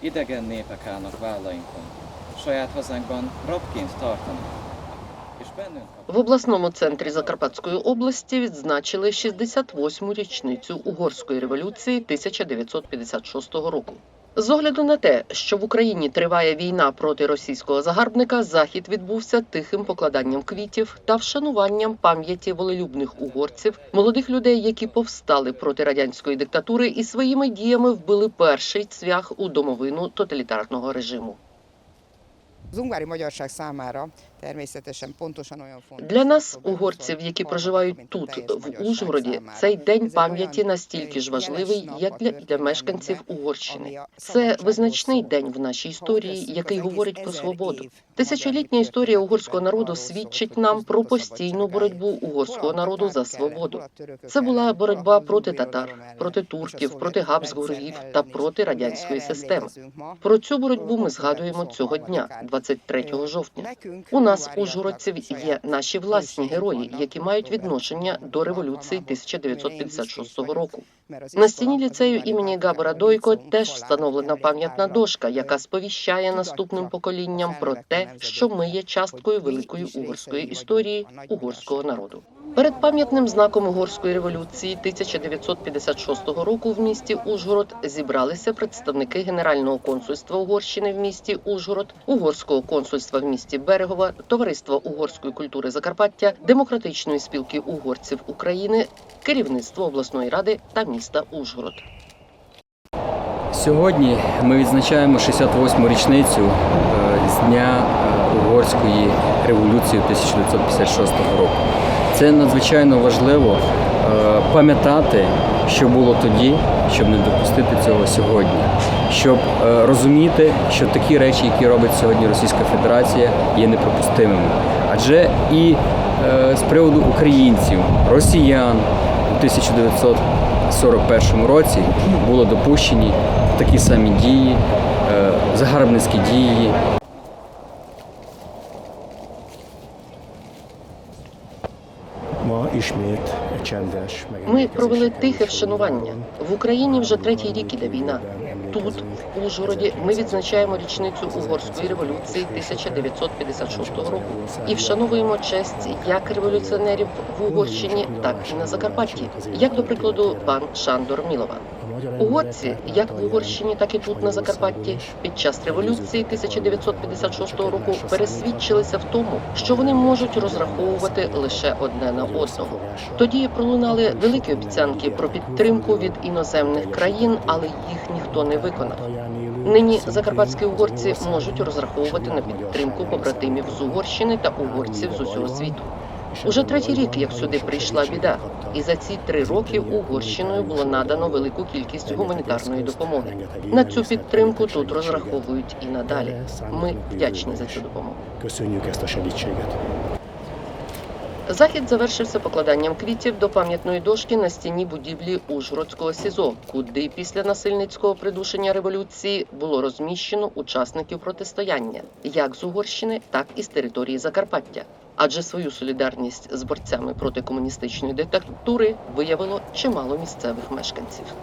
idegen népek állnak vállainkon. Saját hazánkban rabként tartanak. В обласному центрі Закарпатської області відзначили 68-му річницю угорської революції 1956 року. З огляду на те, що в Україні триває війна проти російського загарбника, захід відбувся тихим покладанням квітів та вшануванням пам'яті волелюбних угорців, молодих людей, які повстали проти радянської диктатури і своїми діями вбили перший цвях у домовину тоталітарного режиму. Az ungári magyarság számára természetesen pontosan olyan fontos. Для нас, угорців, які проживають тут, в Ужгороді, цей день пам'яті настільки ж важливий, як для, для мешканців Угорщини. Це визначний день в нашій історії, який говорить про свободу. Тисячолітня історія угорського народу свідчить нам про постійну боротьбу угорського народу за свободу. Це була боротьба проти татар, проти турків, проти габсбургів та проти радянської системи. Про цю боротьбу ми згадуємо цього дня, 23 жовтня. У нас, ужгородців, є наші власні герої, які мають відношення до революції Alkanabok, 1956 Mérén року. На стіні ліцею імені Габора Дойко теж встановлена пам'ятна дошка, яка е, сповіщає наступним поколінням про те, що ми є часткою великої угорської історії угорського народу. Перед пам'ятним знаком угорської революції 1956 року в місті Ужгород зібралися представники Генерального консульства Угорщини в місті Ужгород, Угорського консульства в місті Берегова, Товариства угорської культури Закарпаття, Демократичної спілки угорців України, керівництво обласної ради та міста Ужгород. Сьогодні ми відзначаємо 68-му річницю е, з дня е, угорської революції 1956 року. Це надзвичайно важливо е, пам'ятати, що було тоді, щоб не допустити цього сьогодні, щоб е, розуміти, що такі речі, які робить сьогодні Російська Федерація, є неприпустимими. Адже і е, з приводу українців, росіян у 1941 році було допущені такі самі дії, загарбницькі дії, Ми провели тихе вшанування. В Україні вже третій рік іде війна. Тут, в Ужгороді, ми відзначаємо річницю угорської революції 1956 року і вшановуємо честь як революціонерів в Угорщині, так і на Закарпатті, як до прикладу пан Шандор Мілован. Угорці, як в Угорщині, так і тут на Закарпатті, під час революції 1956 року пересвідчилися в тому, що вони можуть розраховувати лише одне на одного. Тоді пролунали великі обіцянки про підтримку від іноземних країн, але їх ніхто не виконав. Нині закарпатські угорці можуть розраховувати на підтримку побратимів з Угорщини та угорців з усього світу. Уже третій рік, як сюди прийшла біда, і за ці три роки Угорщиною було надано велику кількість гуманітарної допомоги. На цю підтримку тут розраховують і надалі. Ми вдячні за цю допомогу. Захід завершився покладанням квітів до пам'ятної дошки на стіні будівлі Ужгородського СІЗО, куди після насильницького придушення революції було розміщено учасників протистояння як з Угорщини, так і з території Закарпаття. Адже свою солідарність з борцями проти комуністичної диктатури виявило чимало місцевих мешканців.